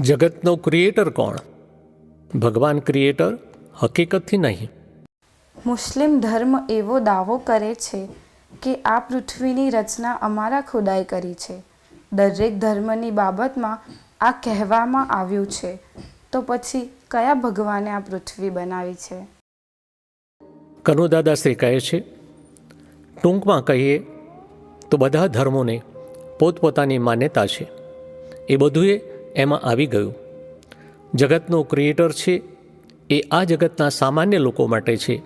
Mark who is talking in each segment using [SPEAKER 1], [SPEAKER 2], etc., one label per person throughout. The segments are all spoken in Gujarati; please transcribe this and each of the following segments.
[SPEAKER 1] જગતનો ક્રિએટર કોણ? ભગવાન ક્રિએટર હકીકતથી નહીં.
[SPEAKER 2] મુસ્લિમ ધર્મ એવો દાવો કરે છે કે આ પૃથ્વીની રચના અમારા ખુદાએ કરી છે. દરેક ધર્મની બાબતમાં આ કહેવામાં આવ્યું છે. તો પછી કયા ભગવાને આ પૃથ્વી બનાવી છે?
[SPEAKER 1] કનુદાદાશ્રી કહે છે ટૂંકમાં કહીએ તો બધા ધર્મોને પોતપોતાની માન્યતા છે. એ બધુંએ એમાં આવી ગયું. જગતનો ક્રિએટર છે, એ આ જગતના સામાન્ય લોકો માટે છે.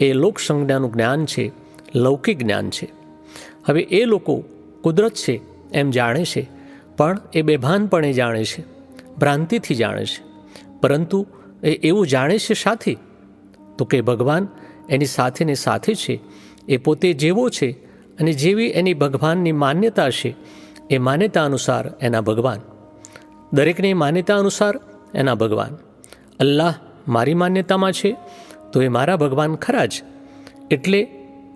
[SPEAKER 1] એ લોક સંજ્ઞાનું જ્ઞાન છે, લૌકિક જ્ઞાન છે. હવે એ લોકો કુદરત છે એમ જાણે છે, પણ એ બેભાનપણે જાણે છે, ભ્રાંતિથી જાણે છે. પરંતુ એ એવું જાણે છે સાથી? તો કે ભગવાન એની સાથે ને સાથે છે, એ પોતે જેવો છે અને જેવી એની ભગવાનની માન્યતા છે, એ માન્યતા અનુસાર એના ભગવાન. દરેકની માન્યતા અનુસાર એના ભગવાન. અલ્લાહ મારી માન્યતામાં છે, તો એ મારા ભગવાન ખરા જ. એટલે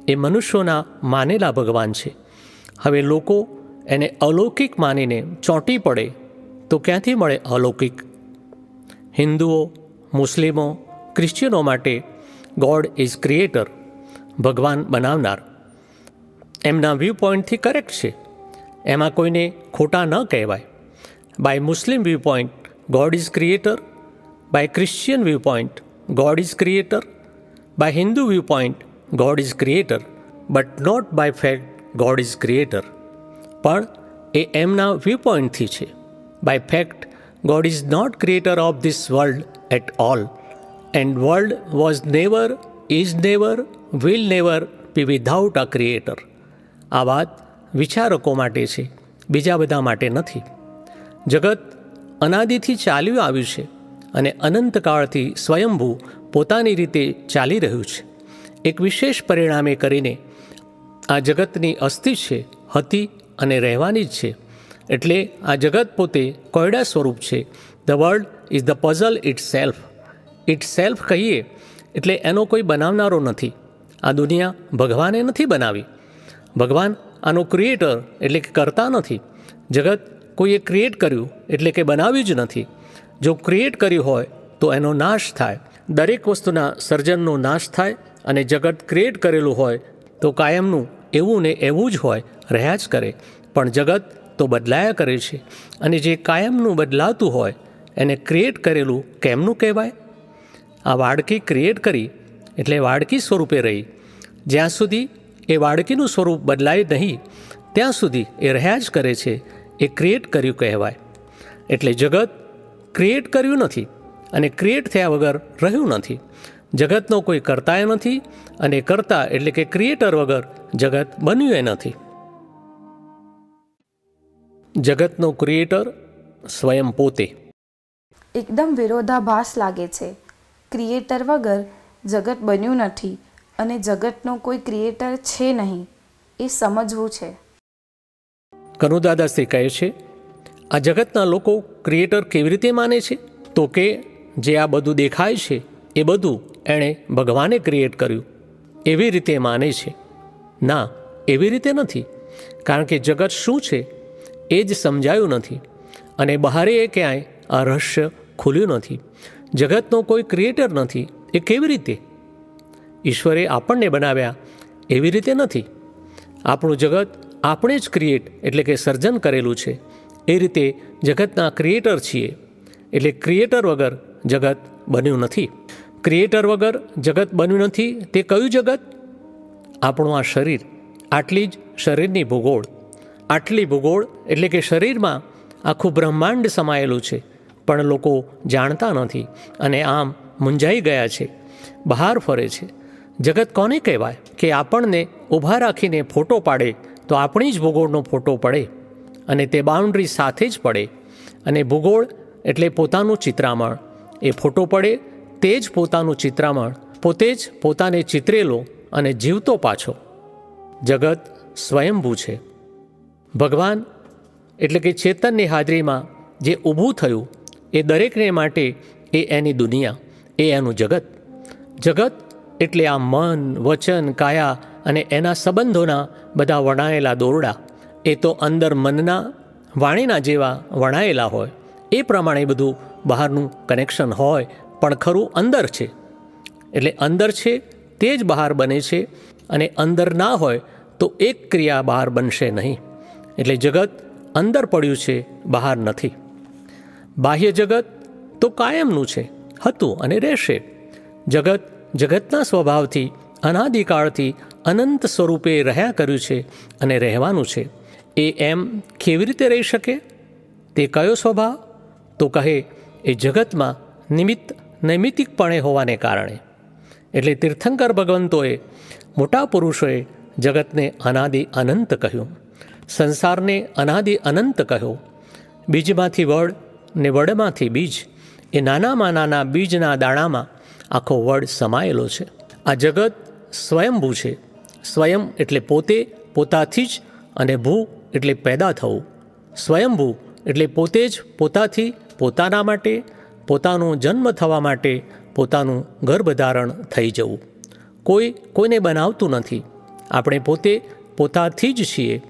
[SPEAKER 1] એ મનુષ્યોના માનેલા ભગવાન છે. હવે લોકો એને અલૌકિક માનીને ચોંટી પડે, તો ક્યાંથી મળે અલૌકિક? હિન્દુઓ, મુસ્લિમો ક્રિશ્ચિયનો માટે ગોડ ઇઝ ક્રિએટર ભગવાન બનાવનાર. એમના વ્યૂ પોઈન્ટથી કરેક્ટ છે. એમાં કોઈને ખોટા ન કહેવાય. By Muslim view point God is creator by Christian view point God is creator by Hindu view point God is creator but not by fact God is creator પણ એ એમના વ્યૂ પોઈન્ટથી છે. By fact God is not creator of this world at all and world was never is never will never be without a creator આ વાત વિચારકો માટે છે. બીજા બધા માટે નથી. જગત અનાદિથી ચાલ્યું આવ્યું છે અને અનંતકાળથી સ્વયંભૂ પોતાની રીતે ચાલી રહ્યું છે. એક વિશેષ પરિણામે કરીને આ જગતની અસ્થિ છે, હતી અને રહેવાની જ છે. એટલે આ જગત પોતે કોયડા સ્વરૂપ છે. The world is the puzzle itself itself કહીએ એટલે એનો કોઈ બનાવનારો નથી. આ દુનિયા ભગવાને નથી બનાવી. ભગવાન આનો ક્રિએટર એટલે કે કરતા નથી. જગત કોઈએ ક્રિએટ કર્યું એટલે કે બનાવ્યું જ નથી. જો ક્રિએટ કર્યું હોય તો એનો નાશ થાય. દરેક વસ્તુના સર્જનનો નાશ થાય અને જગત ક્રિએટ કરેલું હોય તો કાયમનું એવું ને એવું જ હોય, રહ્યા જ કરે. પણ જગત તો બદલાયા કરે છે. અને જે કાયમનું બદલાતું હોય, એને ક્રિએટ કરેલું કેમનું કહેવાય? આ વાડકી ક્રિએટ કરી એટલે વાડકી સ્વરૂપે રહી. જ્યાં સુધી એ વાડકીનું સ્વરૂપ બદલાય નહીં, ત્યાં સુધી એ રહ્યા જ કરે છે. એ ક્રિએટ કર્યું કહેવાય. એટલે જગત ક્રિએટ કર્યું નથી અને ક્રિએટ થયા વગર રહ્યું નથી. જગતનો કોઈ કરતાય નથી અને કરતા એટલે કે ક્રિએટર વગર જગત બન્યું એ નથી. જગતનો ક્રિએટર સ્વયં પોતે.
[SPEAKER 2] એકદમ વિરોધાભાસ લાગે છે. ક્રિએટર વગર જગત બન્યું નથી અને જગતનો કોઈ ક્રિએટર છે નહીં એ સમજવું છે.
[SPEAKER 1] કનુદાદાશ્રી કહે છે, આ જગતના લોકો ક્રિએટર કેવી રીતે માને છે? તો કે, જે આ બધું દેખાય છે, એ બધું એણે ભગવાને ક્રિએટ કર્યું. એવી રીતે માને છે. ના, એવી રીતે નથી. કારણ કે જગત શું છે, એ જ સમજાયું નથી. અને બહારે એ ક્યાંય આ રહસ્ય ખુલ્યું નથી. જગતનો કોઈ ક્રિએટર નથી. એ કેવી રીતે? ઈશ્વરે આપણને બનાવ્યા એવી રીતે નથી. આપણું જગત આપણે જ ક્રિએટ એટલે કે સર્જન કરેલું છે. એ રીતે જગતના ક્રિએટર છીએ. એટલે ક્રિએટર વગર જગત બન્યું નથી. ક્રિએટર વગર જગત બન્યું નથી, તે કયું જગત? આપણું આ શરીર. આટલી જ શરીરની ભૂગોળ. આટલી ભૂગોળ એટલે કે શરીરમાં આખું બ્રહ્માંડ સમાયેલું છે. પણ લોકો જાણતા નથી અને આમ મૂંઝાઈ ગયા છે. બહાર ફરે છે. જગત કોને કહેવાય? કે આપણને ઊભા રાખીને ફોટો પાડે તો આપણી જ ભૂગોળનો ફોટો પડે અને તે બાઉન્ડ્રી સાથે જ પડે. અને ભૂગોળ એટલે પોતાનું ચિત્રામણ. એ ફોટો પડે તે જ પોતાનું ચિત્રામણ. પોતે જ પોતાને ચિતરેલો અને જીવતો પાછો. જગત સ્વયંભૂ છે. ભગવાન એટલે કે ચેતનની હાજરીમાં જે ઊભું થયું એ દરેકને માટે એ એની દુનિયા, એ એનું જગત. જગત એટલે આ મન, વચન, કાયા અને એના સંબંધોના બધા વણાયેલા દોરડા, એ તો અંદર મનના વાણીના જેવા વણાયેલા હોય. એ પ્રમાણે બધું બહારનું કનેક્શન હોય, પણ ખરું અંદર છે. એટલે અંદર છે, તે જ બહાર બને છે, અને અંદર ના હોય, તો એક ક્રિયા બહાર બનશે નહીં. એટલે જગત અંદર પડ્યું છે, બહાર નથી. બાહ્ય જગત તો કાયમનું છે, હતું અને રહેશે. જગત જગતના સ્વભાવથી, અનાદિકાળથી અનંત સ્વરૂપે રહ્યા કર્યું છે અને રહેવાનું છે. એ એમ કેવી રીતે રહી શકે? તે કયો સ્વભાવ? તો કહે, એ જગતમાં નિમિત્ત નૈમિતિકપણે હોવાને કારણે. એટલે તીર્થંકર ભગવંતોએ મોટા પુરુષોએ જગતને અનાદિ અનંત કહ્યું. સંસારને અનાદિ અનંત કહ્યો. બીજમાંથી વડ ને વડમાંથી બીજ. એ નાનામાં નાના બીજના દાણામાં આખો વડ સમાયેલો છે. આ જગત સ્વયંભૂ છે. સ્વયં એટલે પોતે, પોતાથી જ અને ભૂ એટલે પેદા થવું. સ્વયંભૂ એટલે પોતે જ, પોતાથી, પોતાના માટે, પોતાનો જન્મ થવા માટે, પોતાનું ગર્ભધારણ થઈ જવું. કોઈ કોઈને બનાવતું નથી. આપણે પોતે, પોતાથી જ છીએ.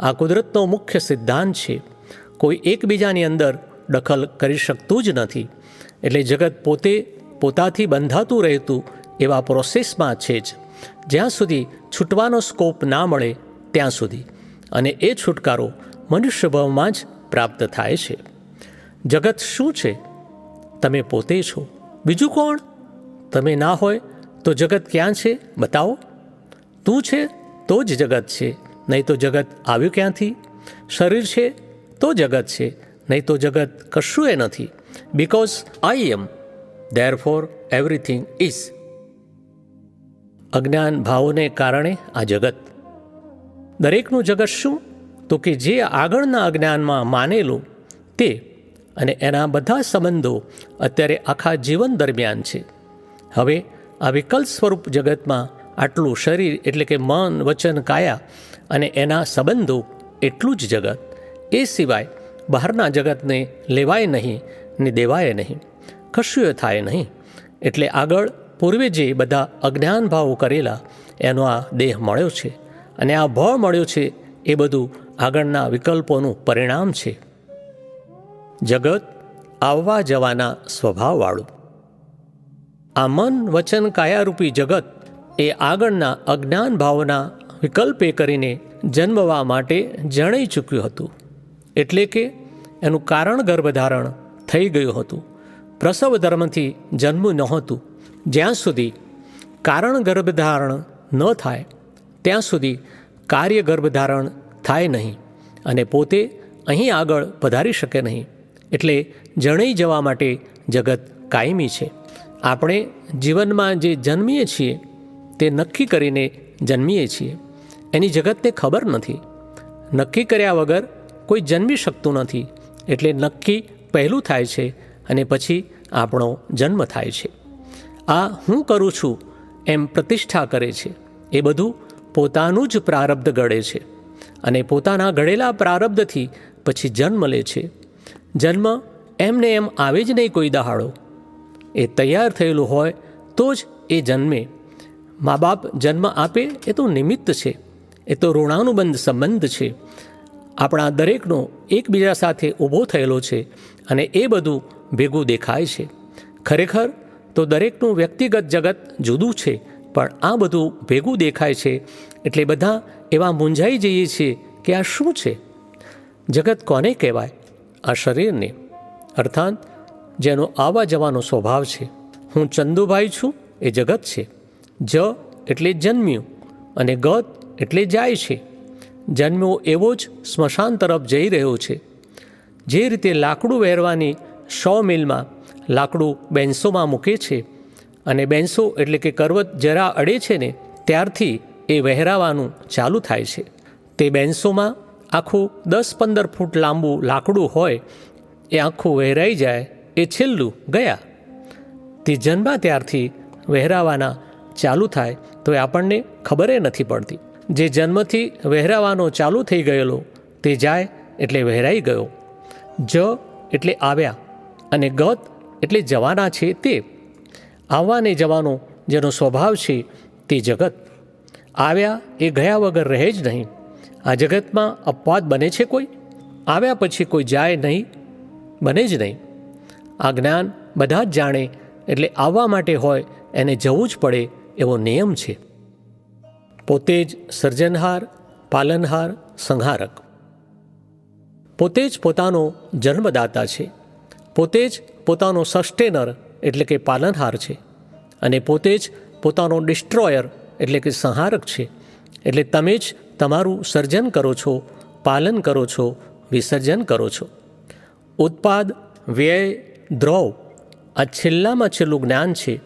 [SPEAKER 1] આ કુદરતનો મુખ્ય સિદ્ધાંત છે. કોઈ એકબીજાની અંદર દખલ કરી શકતું જ નથી. એટલે જગત પોતે, પોતાથી બંધાતું રહેતું એવા પ્રોસેસમાં છે જ. જ્યાં સુધી છૂટવાનો સ્કોપ ના મળે ત્યાં સુધી. અને એ છુટકારો મનુષ્યભાવમાં જ પ્રાપ્ત થાય છે. જગત શું છે? તમે પોતે છો. બીજું કોણ? તમે ના હોય તો જગત ક્યાં છે? બતાવો. તું છે તો જ જગત છે, નહીં તો જગત આવ્યું ક્યાંથી? શરીર છે તો જગત છે, નહીં તો જગત કશું એ નથી. Because I am therefore everything is અજ્ઞાન ભાવોને કારણે આ જગત. દરેકનું જગત શું? તો કે જે આગળના અજ્ઞાનમાં માનેલું તે અને એના બધા સંબંધો અત્યારે આખા જીવન દરમિયાન છે. હવે આ વિકલ્પ સ્વરૂપ જગતમાં આટલું શરીર એટલે કે મન, વચન, કાયા અને એના સંબંધો એટલું જ જગત. એ સિવાય બહારના જગતને લેવાય નહીં ને દેવાય નહીં. કશું થાય નહીં. એટલે આગળ પૂર્વે જે બધા અજ્ઞાન ભાવો કરેલા, એનો આ દેહ મળ્યો છે અને આ ભળ મળ્યો છે, એ બધું આગળના વિકલ્પોનું પરિણામ છે. જગત આવવા જવાના સ્વભાવવાળું. આ મન વચન કાયારૂપી જગત એ આગળના અજ્ઞાન ભાવના વિકલ્પે કરીને જન્મવા માટે જણાઈ ચૂક્યું હતું. એટલે કે એનું કારણ ગર્ભધારણ થઈ ગયું હતું. પ્રસવ ધર્મથી જન્મ્યું નહોતું. જ્યાં સુધી કારણ ગર્ભધારણ ન થાય, ત્યાં સુધી કાર્ય ગર્ભધારણ થાય નહીં અને પોતે અહીં આગળ પધારી શકે નહીં. એટલે જણાઈ જવા માટે જગત કાયમી છે. આપણે જીવનમાં જે જન્મીએ છીએ, તે નક્કી કરીને જન્મીએ છીએ. એની જગતને ખબર નથી. નક્કી કર્યા વગર કોઈ જન્મી શકતું નથી. એટલે નક્કી પહેલું થાય છે અને પછી આપણો જન્મ થાય છે. આ હું કરું છું એમ પ્રતિષ્ઠા કરે છે. એ બધું પોતાનું જ પ્રારબ્ધ ગળે છે અને પોતાના ઘડેલા પ્રારબ્ધથી પછી જન્મ લે છે. જન્મ એમને એમ આવે જ નહીં કોઈ દહાડો. એ તૈયાર થયેલું હોય તો જ એ જન્મે. મા બાપ જન્મ આપે એ તો નિમિત્ત છે. એ તો ઋણાનુબંધ સંબંધ છે. આપણા દરેકનો એકબીજા સાથે ઊભો થયેલો છે અને એ બધું ભેગું દેખાય છે. ખરેખર તો દરેકનું વ્યક્તિગત જગત જુદું છે, પણ આ બધું ભેગું દેખાય છે એટલે બધા એવા મૂંઝાઈ જઈએ છીએ કે આ શું છે? જગત કોને કહેવાય? આ શરીરને. અર્થાત, જેનો આવવા જવાનો સ્વભાવ છે. હું ચંદુભાઈ છું, એ જગત છે. જ એટલે જન્મ્યું અને ગત એટલે જાય છે. જન્મ્યો એવો જ સ્મશાન તરફ જઈ રહ્યો છે. જે રીતે લાકડું વહેરવાની સો મિલમાં લાકડું બેન્સોમાં મૂકે છે અને બેન્સો એટલે કે કરવત જરા અડે છે ને ત્યારથી એ વહેરાવાનું ચાલુ થાય છે. તે બેન્સોમાં આખું દસ પંદર ફૂટ લાંબુ લાકડું હોય, એ આખું વહેરાઈ જાય, એ છેલ્લું ગયા. તે જન્મા ત્યારથી વહેરાવાના ચાલુ થાય, તો એ આપણને ખબરે નથી પડતી. જે જન્મથી વહેરાવાનો ચાલુ થઈ ગયેલો, તે જાય એટલે વહેરાઈ ગયો. જ એટલે આવ્યા અને ગત એટલે જવાના છે તે. આવવાને જવાનો જેનો સ્વભાવ છે તે જગત. આવ્યા એ ગયા વગર રહે જ નહીં. આ જગતમાં અપવાદ બને છે કોઈ? આવ્યા પછી કોઈ જાય નહીં? બને જ નહીં. આ જ્ઞાન બધા જ જાણે, એટલે આવવા માટે હોય એને જવું જ પડે એવો નિયમ છે. પોતે જ સર્જનહાર, પાલનહાર, સંહારક. પોતે જ પોતાનો જન્મદાતા છે. પોતે જ પોતાનો સસ્ટેનર એટલે કે પાલનહાર છે અને પોતે જ પોતાનો ડિસ્ટ્રોયર એટલે કે સંહારક છે. એટલે તમે જ તમારું સર્જન કરો છો, પાલન કરો છો, વિસર્જન કરો છો. ઉત્પાદ, વ્યય, દ્રવ આ છેલ્લામાં છેલ્લું જ્ઞાન છે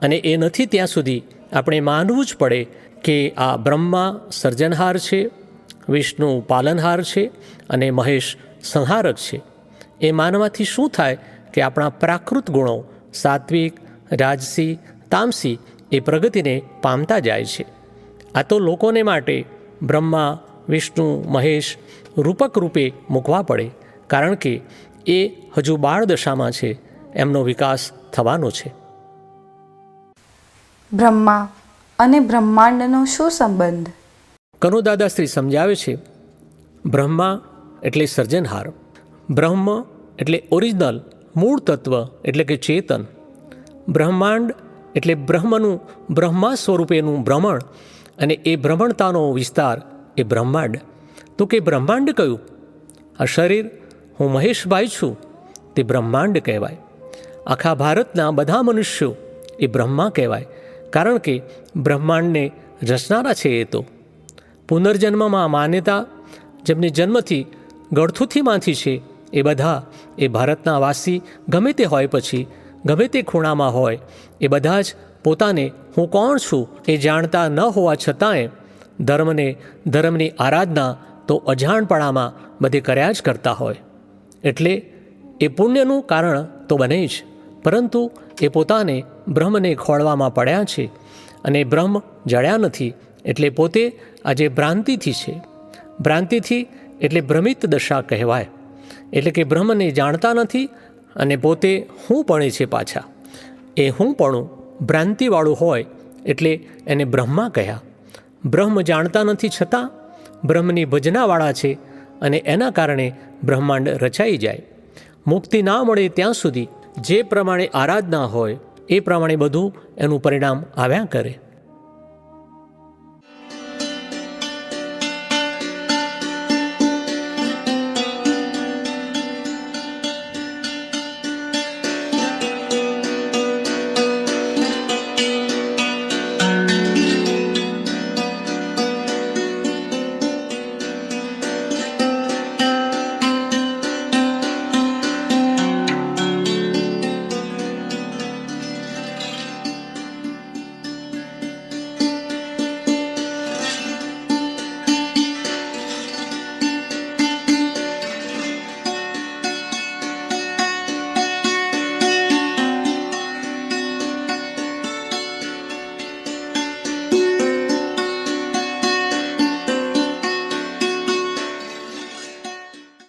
[SPEAKER 1] અને એ નથી ત્યાં સુધી આપણે માનવું જ પડે કે આ બ્રહ્મા સર્જનહાર છે, વિષ્ણુ પાલનહાર છે અને મહેશ સંહારક છે. એ માનવાથી શું થાય કે આપણા પ્રાકૃત ગુણો સાત્વિક રાજસી તામસી એ પ્રગતિને પામતા જાય છે. આ તો લોકોને માટે બ્રહ્મા વિષ્ણુ મહેશ રૂપક રૂપે મૂકવા પડે કારણ કે એ હજુ બાળ દશામાં છે એમનો વિકાસ થવાનો છે.
[SPEAKER 2] બ્રહ્મા અને બ્રહ્માંડનો શું સંબંધ?
[SPEAKER 1] કનુ દાદાશ્રી સમજાવે છે બ્રહ્મા એટલે સર્જનહાર. બ્રહ્મ એટલે ઓરિજિનલ, મૂળ તત્વ એટલે કે ચેતન. બ્રહ્માંડ એટલે બ્રહ્મનું બ્રહ્મા સ્વરૂપેનું ભ્રમણ અને એ ભ્રમણતાનો વિસ્તાર એ બ્રહ્માંડ. તો કે બ્રહ્માંડ કયું? આ શરીર, હું મહેશભાઈ છું, તે બ્રહ્માંડ કહેવાય. આખા ભારતના બધા મનુષ્યો એ બ્રહ્મા કહેવાય, કારણ કે બ્રહ્માંડને રચનારા છે એ તો. પુનર્જન્મમાં માન્યતા જેમની જન્મથી ગળથુથીમાંથી છે એ બધા એ ભારતના વાસી ગમે તે હોય પછી, ગમે તે ખૂણામાં હોય, એ બધા જ પોતાને હું કોણ છું એ જાણતા ન હોવા છતાંય ધર્મને, ધર્મની આરાધના તો અજાણપણામાં બધે કર્યા જ કરતા હોય. એટલે એ પુણ્યનું કારણ તો બને જ, પરંતુ એ પોતાને બ્રહ્મને ખોળવામાં પડ્યા છે અને બ્રહ્મ જળ્યા નથી એટલે પોતે આજે ભ્રાંતિથી છે. ભ્રાંતિથી એટલે ભ્રમિત દશા કહેવાય. એટલે કે બ્રહ્મને જાણતા નથી અને પોતે હું પણે છે પાછા. એ હું પણું ભ્રાંતિવાળું હોય એટલે એને બ્રહ્મા કહ્યા. બ્રહ્મ જાણતા નથી છતાં બ્રહ્મની ભજનાવાળા છે અને એના કારણે બ્રહ્માંડ રચાઈ જાય. મુક્તિ ના મળે ત્યાં સુધી જે પ્રમાણે આરાધના હોય એ પ્રમાણે બધું એનું પરિણામ આવ્યા કરે.